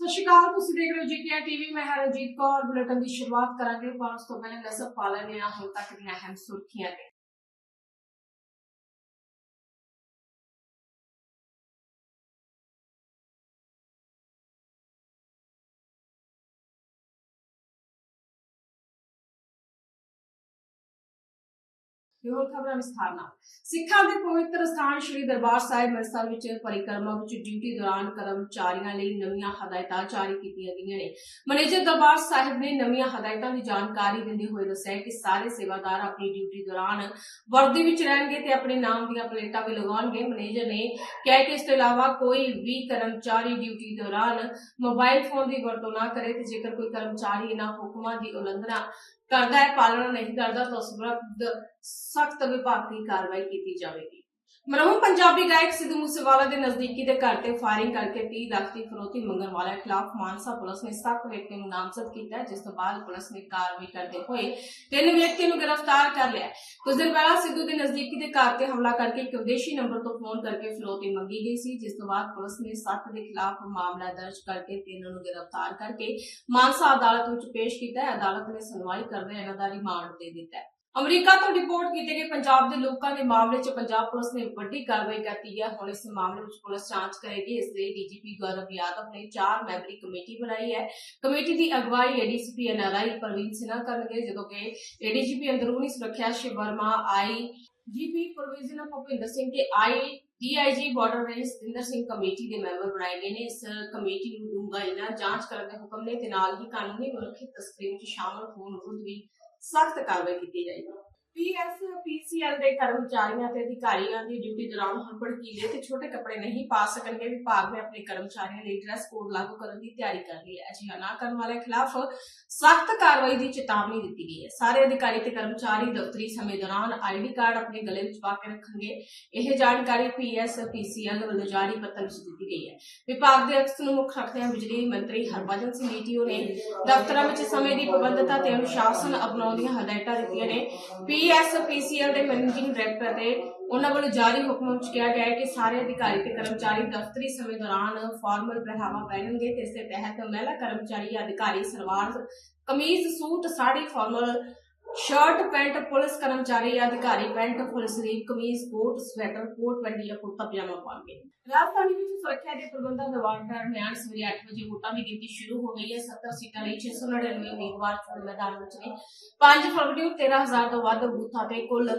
ਸਤਿ ਸ਼੍ਰੀ ਅਕਾਲ, ਤੁਸੀਂ ਦੇਖ ਰਹੇ ਹੋ ਜੀਕੇਆਰ ਟੀਵੀ ਮੈਂ ਹਾਂ ਰਣਜੀਤ ਕੌਰ। ਬੁਲੇਟਿਨ ਦੀ ਸ਼ੁਰੂਆਤ ਕਰਾਂਗੇ। ਪਰ ਉਸ ਤੋਂ ਪਹਿਲਾਂ ਨਜ਼ਰ ਪਾ ਲੈਂਦੇ ਹਾਂ, ਹੁਣ ਤੱਕ ਦੀਆਂ ਅਹਿਮ ਸੁਰਖੀਆਂ ਤੇ ਹੋਰ ਖਬਰਾਂ ਵਿਸਥਾਰ ਨਾਲ? ਸਿੱਖਾਂ ਦੇ ਪਵਿੱਤਰ ਸਥਾਨ ਸ੍ਰੀ ਦਰਬਾਰ ਸਾਹਿਬ ਅੰਮ੍ਰਿਤਸਰ ਵਿੱਚ ਪਰਿਕਰਮਾ ਵਿੱਚ ਡਿਊਟੀ ਦੌਰਾਨ ਕਰਮਚਾਰੀਆਂ ਲਈ ਨਵੀਆਂ ਹਦਾਇਤਾਂ ਜਾਰੀ ਕੀਤੀਆਂ ਗਈਆਂ ਨੇ। ਮੈਨੇਜਰ ਦਰਬਾਰ ਸਾਹਿਬ ਨੇ ਨਵੀਆਂ ਹਦਾਇਤਾਂ ਦੀ ਜਾਣਕਾਰੀ ਦਿੰਦੇ ਹੋਏ ਦੱਸਿਆ ਕਿ ਸਾਰੇ ਸੇਵਾਦਾਰ ਆਪਣੀ ਡਿਊਟੀ ਦੌਰਾਨ ਵਰਦੀ ਵਿੱਚ ਰਹਿਣਗੇ ਤੇ ਆਪਣੇ ਨਾਮ ਦੀਆਂ ਪਲੇਟਾਂ ਵੀ ਲਗਾਉਣਗੇ। ਮੈਨੇਜਰ ਨੇ ਕਿਹਾ ਕਿ ਇਸ ਤੋਂ ਇਲਾਵਾ ਕੋਈ ਵੀ ਕਰਮਚਾਰੀ ਡਿਊਟੀ ਦੌਰਾਨ ਮੋਬਾਈਲ ਫੋਨ ਦੀ ਵਰਤੋਂ ਨਾ ਕਰੇ ਤੇ ਜੇਕਰ ਕੋਈ ਕਰਮਚਾਰੀ ਇਹਨਾਂ ਹੁਕਮਾਂ ਦੀ ਉਲੰਘਣਾ ਕਰਦਾ ਹੈ ਪਾਲਣਾ ਨਹੀਂ ਕਰਦਾ ਤਾਂ ਉਸ ਵਿਰੁੱਧ ਸਖਤ ਵਿਭਾਗੀ ਕਾਰਵਾਈ ਕੀਤੀ ਜਾਵੇਗੀ। ਮਰਹੂਮ ਪੰਜਾਬੀ ਗਾਇਕ ਸਿੱਧੂ ਮੂਸੇਵਾਲਾ ਦੇ ਨਜ਼ਦੀਕੀ ਦੇ ਘਰ ਤੇ ਫਾਇਰਿੰਗ ਕਰਕੇ 30 ਲੱਖ ਦੀ ਫਰੋਤੀ ਮੰਗਣ ਵਾਲਿਆਂ ਖਿਲਾਫ ਮਾਨਸਾ ਪੁਲਿਸ ਨੇ ਸੱਤ ਵਿਅਕਤੀਆਂ ਨੂੰ ਨਾਮਜ਼ਦ ਕੀਤਾ ਜਿਸ ਤੋਂ ਬਾਅਦ ਪੁਲਿਸ ਨੇ ਕਾਰਵਾਈ ਕਰਦੇ ਹੋਏ ਤਿੰਨ ਵਿਅਕਤੀਆਂ ਨੂੰ ਗ੍ਰਿਫਤਾਰ ਕਰ ਲਿਆ ਕੁਝ ਦਿਨ ਪਹਿਲਾਂ ਸਿੱਧੂ ਦੇ ਨਜ਼ਦੀਕੀ ਦੇ ਘਰ ਤੇ ਹਮਲਾ ਕਰਕੇ ਇੱਕ ਵਿਦੇਸ਼ੀ ਨੰਬਰ ਤੋਂ ਫੋਨ ਕਰਕੇ ਫਰੋਤੀ ਮੰਗੀ ਗਈ ਸੀ, ਜਿਸ ਤੋਂ ਬਾਅਦ ਪੁਲਿਸ ਨੇ ਸੱਤ ਦੇ ਖਿਲਾਫ ਮਾਮਲਾ ਦਰਜ ਕਰਕੇ ਤਿੰਨਾਂ ਨੂੰ ਗ੍ਰਿਫਤਾਰ ਕਰਕੇ ਮਾਨਸਾ ਅਦਾਲਤ ਵਿੱਚ ਪੇਸ਼ ਕੀਤਾ ਹੈ। ਅਦਾਲਤ ਨੇ ਸੁਣਵਾਈ ਕਰਦੇ ਇਹਨਾਂ ਦਾ ਰਿਮਾਂਡ ਦੇ ਦਿੱਤਾ ਹੈ। ਅਮਰੀਕਾ ਤੋਂ ਰਿਪੋਰਟ ਕੀਤੇ ਗਏ ਪੰਜਾਬ ਦੇ ਲੋਕਾਂ ਦੇ ਮਾਮਲੇ 'ਚ ਪੰਜਾਬ ਪੁਲਿਸ ਨੇ ਵੱਡੀ ਕਾਰਵਾਈ ਕਰਤੀ ਹੈ। ਹੁਣ ਇਸ ਮਾਮਲੇ ਵਿੱਚ ਪੁਲਿਸ ਜਾਂਚ ਕਰੇਗੀ। ਇਸ ਲਈ ਡੀਜੀਪੀ ਗੌਰਵ ਯਾਦਵ ਨੇ ਚਾਰ ਮੈਂਬਰੀ ਕਮੇਟੀ ਬਣਾਈ ਹੈ। ਕਮੇਟੀ ਦੀ ਅਗਵਾਈ ਏਡੀਸੀਪੀ ਐਨਆਰਆਈ ਪ੍ਰਵੀਨ ਸਿਨਹਾ ਕਰਨਗੇ, ਜਦੋਂ ਕਿ ਏਡੀਜੀਪੀ ਅੰਦਰੂਨੀ ਸੁਰੱਖਿਆ Shiv Verma, I G P provision Bhupinder Singh ਤੇ ਆਈ DIG border range Satinder Singh committee ਦੇ ਮੈਂਬਰ ਬਣਾਏ ਗਏ ਨੇ। ਇਸ ਕਮੇਟੀ ਨੂੰ ਡੂੰਘਾਈ ਨਾਲ ਜਾਂਚ ਕਰਨ ਦੇ ਹੁਕਮ ਨੇ ਤੇ ਨਾਲ ਹੀ ਕਾਨੂੰਨੀ ਮਨੁੱਖੀ ਤਸਕਰੀ ਵਿੱਚ ਸ਼ਾਮਲ ਹੋਣ ਵਿਰੁੱਧ ਵੀ ਸਖਤ ਕਾਰਵਾਈ ਕੀਤੀ ਜਾਏਗੀ। ਪੀਐਸ ਪੀਸੀਐਲ ਦੇ ਕਰਮਚਾਰੀਆਂ ਤੇ ਅਧਿਕਾਰੀਆਂ ਦੀ ਡਿਊਟੀ ਦੌਰਾਨ ਹੁਣ ਭੜਕੀਲੇ ਤੇ ਛੋਟੇ ਕੱਪੜੇ ਨਹੀਂ ਪਾ ਸਕਣਗੇ, ਵਿਭਾਗ ਨੇ ਆਪਣੇ ਕਰਮਚਾਰੀਆਂ ਲਈ ਡਰੈਸ ਕੋਡ ਲਾਗੂ ਕਰਨ ਦੀ ਤਿਆਰੀ ਕਰ ਲਈ ਹੈ। ਅਜਿਹਾ ਨਾ ਕਰਨ ਵਾਲਿਆਂ ਖਿਲਾਫ ਸਖਤ ਕਾਰਵਾਈ ਦੀ ਚੇਤਾਵਨੀ ਦਿੱਤੀ ਗਈ ਹੈ। ਸਾਰੇ ਅਧਿਕਾਰੀ ਤੇ ਕਰਮਚਾਰੀ ਦਫ਼ਤਰੀ ਸਮੇਂ ਦੌਰਾਨ ਆਈਡੀ ਕਾਰਡ ਆਪਣੇ ਗਲੇ ਵਿੱਚ ਪਾ ਕੇ ਰੱਖਣਗੇ। ਇਹ ਜਾਣਕਾਰੀ ਪੀਐਸ ਵੱਲੋਂ ਜਾਰੀ ਪੱਤਰ ਵਿੱਚ ਦਿੱਤੀ ਗਈ ਹੈ। ਵਿਭਾਗ ਦੇ ਅਫਸਰ ਨੂੰ ਮੁੱਖ ਰੱਖਦਿਆਂ ਬਿਜਲੀ ਮੰਤਰੀ ਹਰਭਜਨ ਸਿੰਘ ਨੀਟੀਓ ਨੇ ਦਫ਼ਤਰਾਂ ਵਿੱਚ ਸਮੇਂ ਦੀ ਪਾਬੰਦਤਾ ਤੇ ਅਨੁਸ਼ਾਸਨ ਅਪਣਾਉਣ ਦੀਆਂ ਹਦਾਇਤਾਂ ਦਿੱਤੀਆਂ ਨੇ। P S P C L ਦੇ ਮੈਨੇਜਿੰਗ ਡਾਇਰੈਕਟਰ ਤੇ ਉਹਨਾਂ ਵੱਲੋਂ ਜਾਰੀ ਹੁਕਮ ਵਿੱਚ ਕਿਹਾ ਗਿਆ ਹੈ ਕਿ ਸਾਰੇ ਅਧਿਕਾਰੀ ਤੇ ਕਰਮਚਾਰੀ ਦਫ਼ਤਰੀ ਸਮੇਂ ਦੌਰਾਨ ਫਾਰਮਲ ਪਹਿਰਾਵਾ ਪਹਿਨਣਗੇ ਤੇ ਇਸ ਦੇ ਤਹਿਤ ਮਹਿਲਾ ਕਰਮਚਾਰੀ ਜਾਂ ਅਧਿਕਾਰੀ salwar kameez, suit, sari formal shirt, pant, police ਕਰਮਚਾਰੀ ਜਾਂ ਅਧਿਕਾਰੀ, pant full sleeve kameez, coat, sweater, coat, pant ਜਾਂ ਕੁੜਤਾ ਪਜਾਮਾ ਪਾਉਣਗੇ। ਰਾਜਧਾਨੀ ਵਿੱਚ ਸੁਰੱਖਿਆ ਦੇ ਪ੍ਰਬੰਧਾਂ ਦੇ ਦਰਮਿਆਨ ਸਵੇਰੇ 8 ਵਜੇ ਵੋਟਾਂ ਦੀ ਗਿਣਤੀ ਸ਼ੁਰੂ ਹੋ ਗਈ ਹੈ। 70 ਸੀਟਾਂ ਲਈ 699 ਉਮੀਦਵਾਰ ਚੋਣ ਮੈਦਾਨ ਵਿੱਚ ਨੇ। 5 ਫਰਵਰੀ ਨੂੰ 13000 ਤੋਂ ਵੱਧ ਬੂਥਾਂ ਤੇ ਕੁੱਲ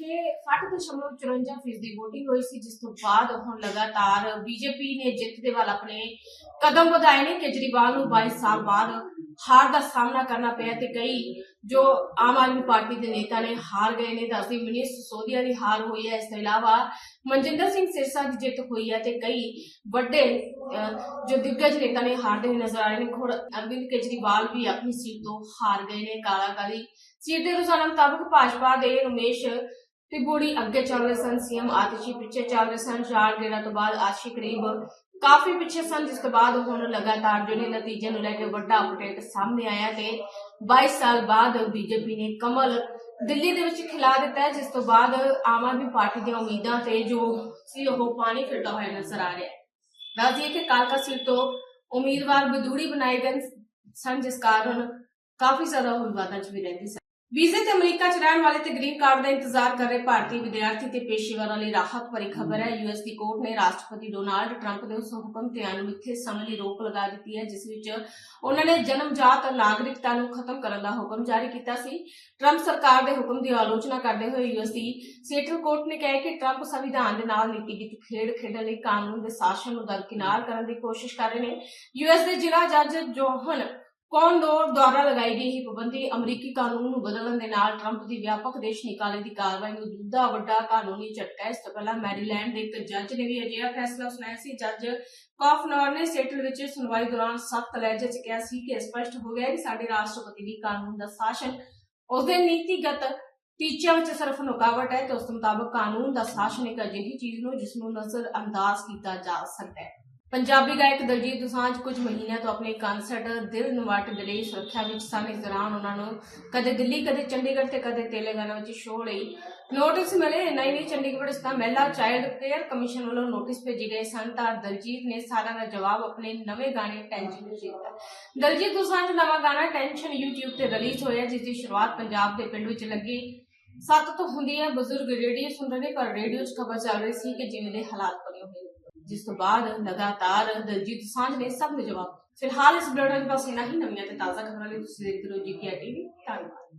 6.54 ਫੀਸਦੀ ਵੋਟਿੰਗ ਹੋਈ ਸੀ, ਜਿਸ ਤੋਂ ਬਾਅਦ ਹੁਣ ਲਗਾਤਾਰ ਬੀਜੇਪੀ ਨੇ ਜਿੱਤ ਦੇ ਵੱਲ ਆਪਣੇ ਕਦਮ ਵਧਾਏ ਨੇ। ਕੇਜਰੀਵਾਲ ਨੂੰ 22 ਸਾਲ ਬਾਅਦ ਹਾਰ ਦਾ ਸਾਹਮਣਾ ਕਰਨਾ ਪਿਆ ਤੇ ਕਈ ਜੋ ਆਮ ਆਦਮੀ ਪਾਰਟੀ ਦੇ ਨੇਤਾ ਨੇ ਹਾਰ ਗਏ ਨੇ, ਦੱਸਦੀ ਮਨੀਸ਼ ਸਿਸੋਦੀਆ ਦੀ ਹਾਰ ਹੋਈ ਹੈ। ਇਸ ਤੋਂ ਇਲਾਵਾ ਮਨਜਿੰਦਰ ਸਿੰਘ ਸਿਰਸਾ ਦੀ ਜਿੱਤ ਹੋਈ ਹੈ ਤੇ ਕਈ ਵੱਡੇ ਜੋ ਦਿੱਗਜ ਨੇਤਾ ਨੇ ਹਾਰਦੇ ਹੋਏ ਨਜ਼ਰ ਆ ਰਹੇ ਨੇ। ਖੁਦ ਅਰਵਿੰਦ ਕੇਜਰੀਵਾਲ ਵੀ ਆਪਣੀ ਸੀਟ ਤੋਂ ਹਾਰ ਗਏ ਨੇ। ਕਾਲਾ ਕਾਲੀ ਸੀਟ ਦੇ ਰੁਝਾਨਾਂ ਮੁਤਾਬਕ ਭਾਜਪਾ ਦੇ ਰਮੇਸ਼ ਤਿਗੋੜੀ ਅੱਗੇ ਚੱਲ ਰਹੇ ਸਨ। ਸੀਐਮ ਆਤਿਸ਼ੀ ਪਿੱਛੇ ਚੱਲ ਰਹੇ ਸਨ। ਚਾਰ ਦਿਨਾਂ ਤੋਂ ਬਾਅਦ ਆਸ਼ੀ ਕਰੀਬ ਕਾਫੀ ਪਿੱਛੇ ਸਨ, ਜਿਸ ਤੋਂ ਬਾਅਦ ਹੁਣ ਲਗਾਤਾਰ ਜਿਹੜੇ ਨਤੀਜੇ ਨੂੰ ਲੈ ਕੇ ਵੱਡਾ ਅਪਡੇਟ ਸਾਹਮਣੇ ਆਇਆ ਤੇ 22 ਸਾਲ ਬਾਅਦ ਬੀਜੇਪੀ ਨੇ ਕਮਲ ਦਿੱਲੀ ਦੇ ਵਿੱਚ ਖਿਲਾ ਦਿੱਤਾ ਹੈ, ਜਿਸ ਤੋਂ ਬਾਅਦ ਆਮ ਆਦਮੀ ਪਾਰਟੀ ਦੀਆਂ ਉਮੀਦਾਂ ਤੇ ਜੋ ਸੀ ਉਹ ਪਾਣੀ ਫਿਰਦਾ ਹੋਇਆ ਨਜ਼ਰ ਆ ਰਿਹਾ ਹੈ। ਦੱਸ ਕਿ ਕਾਲਕਾ ਸੀਟ ਤੋਂ ਉਮੀਦਵਾਰ ਬਦੂੜੀ ਬਣਾਏ ਗਏ ਸਨ, ਜਿਸ ਕਾਰਨ ਕਾਫੀ ਜ਼ਿਆਦਾ ਉਹ ਵਿਵਾਦਾਂ 'ਚ ਵੀ ਰਹਿੰਦੇ ਸਨ ਵੀਜ਼ੇ ਤੇ ਅਮਰੀਕਾ 'ਚ ਰਹਿਣ ਵਾਲੇ ਤੇ ਗ੍ਰੀਨ ਕਾਰਡ ਦਾ ਇੰਤਜ਼ਾਰ ਕਰ ਰਹੇ ਭਾਰਤੀ ਵਿਦਿਆਰਥੀ ਤੇ ਪੇਸ਼ੇਵਰਾਂ ਲਈ ਰਾਹਤ ਭਰੀ ਖਬਰ ਹੈ। ਯੂਐਸ ਦੀ ਕੋਰਟ ਨੇ ਰਾਸ਼ਟਰਪਤੀ ਡੋਨਾਲਡ ਟਰੰਪ ਦੇ ਉਸ ਹੁਕਮ ਤੇ ਅਣਮਿੱਥੇ ਸਮੇਂ ਲਈ ਰੋਕ ਲਗਾ ਦਿੱਤੀ ਹੈ, ਜਿਸ ਵਿੱਚ ਉਹਨਾਂ ਨੇ ਜਨਮਜਾਤ ਨਾਗਰਿਕਤਾ ਨੂੰ ਖਤਮ ਕਰਨ ਦਾ ਹੁਕਮ ਜਾਰੀ ਕੀਤਾ ਸੀ। ਟਰੰਪ ਸਰਕਾਰ ਦੇ ਹੁਕਮ ਦੀ ਆਲੋਚਨਾ ਕਰਦੇ ਹੋਏ ਯੂਐਸ ਦੀ ਸੈਂਟਰਲ ਕੋਰਟ ਨੇ ਕਿਹਾ ਕਿ ਟਰੰਪ ਸੰਵਿਧਾਨ ਦੇ ਨਾਲ ਨੀਤੀਗਤ ਖੇਡ ਖੇਡਣ ਲਈ ਕਾਨੂੰਨ ਦੇ ਸ਼ਾਸਨ ਨੂੰ ਦਰਕਿਨਾਰ ਕਰਨ ਦੀ ਕੋਸ਼ਿਸ਼ ਕਰ ਰਹੇ ਨੇ। ਯੂਐਸ ਦੇ ਜ਼ਿਲ੍ਹਾ ਜੱਜ ਜੋਹਨ ਕੌਨਡੋਰ ਦੁਆਰਾ ਲਗਾਈ ਗਈ ਇਹ ਪਾਬੰਦੀ ਅਮਰੀਕੀ ਕਾਨੂੰਨ ਨੂੰ ਬਦਲਣ ਦੇ ਨਾਲ ਟਰੰਪ ਦੀ ਵਿਆਪਕ ਦੇਸ਼ ਨਿਕਾਲੇ ਦੀ ਕਾਰਵਾਈ ਨੂੰ ਦੂਜਾ ਵੱਡਾ ਕਾਨੂੰਨੀ ਝਟਕਾ ਹੈ। ਇਸ ਤੋਂ ਪਹਿਲਾਂ ਮੈਰੀਲੈਂਡ ਦੇ ਇੱਕ ਜੱਜ ਨੇ ਵੀ ਅਜਿਹਾ ਫੈਸਲਾ ਸੁਣਾਇਆ ਸੀ। ਜੱਜ ਕਾਫਨਰ ਨੇ ਸੈਟਲ ਵਿੱਚ ਸੁਣਵਾਈ ਦੌਰਾਨ ਸਖਤ ਲਹਿਜੇ 'ਚ ਕਿਹਾ ਸੀ ਕਿ ਸਪਸ਼ਟ ਹੋ ਗਿਆ ਹੈ ਕਿ ਸਾਡੇ ਰਾਸ਼ਟਰਪਤੀ ਦੀ ਕਾਨੂੰਨ ਦਾ ਸ਼ਾਸਨ ਉਸਦੇ ਨੀਤੀਗਤ ਟੀਚਿਆਂ ਵਿੱਚ ਸਿਰਫ ਰੁਕਾਵਟ ਹੈ ਤੇ ਉਸ ਮੁਤਾਬਕ ਕਾਨੂੰਨ ਦਾ ਸ਼ਾਸਨ ਇੱਕ ਅਜਿਹੀ ਚੀਜ਼ ਨੂੰ ਜਿਸ ਨੂੰ ਨਜ਼ਰ ਅੰਦਾਜ਼ ਕੀਤਾ ਜਾ ਸਕਦਾ ਹੈ। ਪੰਜਾਬੀ ਗਾਇਕ ਦਲਜੀਤ ਦੋਸਾਂਝ ਕੁਝ ਮਹੀਨਿਆਂ ਤੋਂ ਆਪਣੇ ਕਨਸਰਟ ਦਿਲ ਨਵਾਟ ਦੇ ਸੁਰੱਖਿਆ ਵਿੱਚ ਸਨ ਇਸ ਦੌਰਾਨ ਉਹਨਾਂ ਨੂੰ ਕਦੇ ਦਿੱਲੀ, ਕਦੇ ਚੰਡੀਗੜ੍ਹ ਤੇ ਕਦੇ ਤੇਲੰਗਾਨਾ ਵਿੱਚ ਸ਼ੋਅ ਲਈ ਨੋਟਿਸ ਮਿਲੇ। ਨਹੀਂ ਨਹੀਂ, ਚੰਡੀਗੜ੍ਹ ਸਥਿਤ ਮਹਿਲਾ ਚਾਈਲਡ ਕੇਅਰ ਕਮਿਸ਼ਨ ਵੱਲੋਂ ਨੋਟਿਸ ਭੇਜੇ ਗਏ ਸਨ ਤਾਂ ਦਲਜੀਤ ਨੇ ਸਾਰਿਆਂ ਦਾ ਜਵਾਬ ਆਪਣੇ ਨਵੇਂ ਗਾਣੇ ਟੈਨਸ਼ਨ ਵਿੱਚ ਦਿੱਤਾ। ਦਲਜੀਤ ਦੋਸਾਂਝ ਦਾ ਨਵਾਂ ਗਾਣਾ ਟੈਨਸ਼ਨ YouTube ਤੇ ਰਿਲੀਜ਼ ਹੋਇਆ, ਜਿਸ ਦੀ ਸ਼ੁਰੂਆਤ ਪੰਜਾਬ ਦੇ ਪਿੰਡ ਵਿੱਚ ਲੱਗੀ। ਸੱਤ ਤੋਂ ਹੁੰਦੀ ਹੈ ਬਜ਼ੁਰਗ ਰੇਡੀਓ ਸੁਣ ਰਹੇ, ਪਰ ਰੇਡੀਓ 'ਚ ਖਬਰ ਚੱਲ ਰਹੀ ਸੀ ਕਿ ਜਿਵੇਂ ਦੇ ਹਾਲਾਤ ਬਣੇ ਹੋਏ ਜਿਸ ਤੋਂ ਬਾਅਦ ਲਗਾਤਾਰ ਦਲਜੀਤ ਸਾਂਝ ਨੇ ਸਭ ਨੂੰ ਜਵਾਬ ਫਿਲਹਾਲ ਇਸ ਬਲੇਟਨ ਪਾਸ ਇੰਨਾ ਹੀ। ਨਵੀਆਂ ਤੇ ਤਾਜ਼ਾ ਖਬਰਾਂ ਲਈ ਤੁਸੀਂ ਦੇਖਦੇ ਰਹੋ ਜੀਪੀਆ ਟੀਵੀ ਧੰਨਵਾਦ।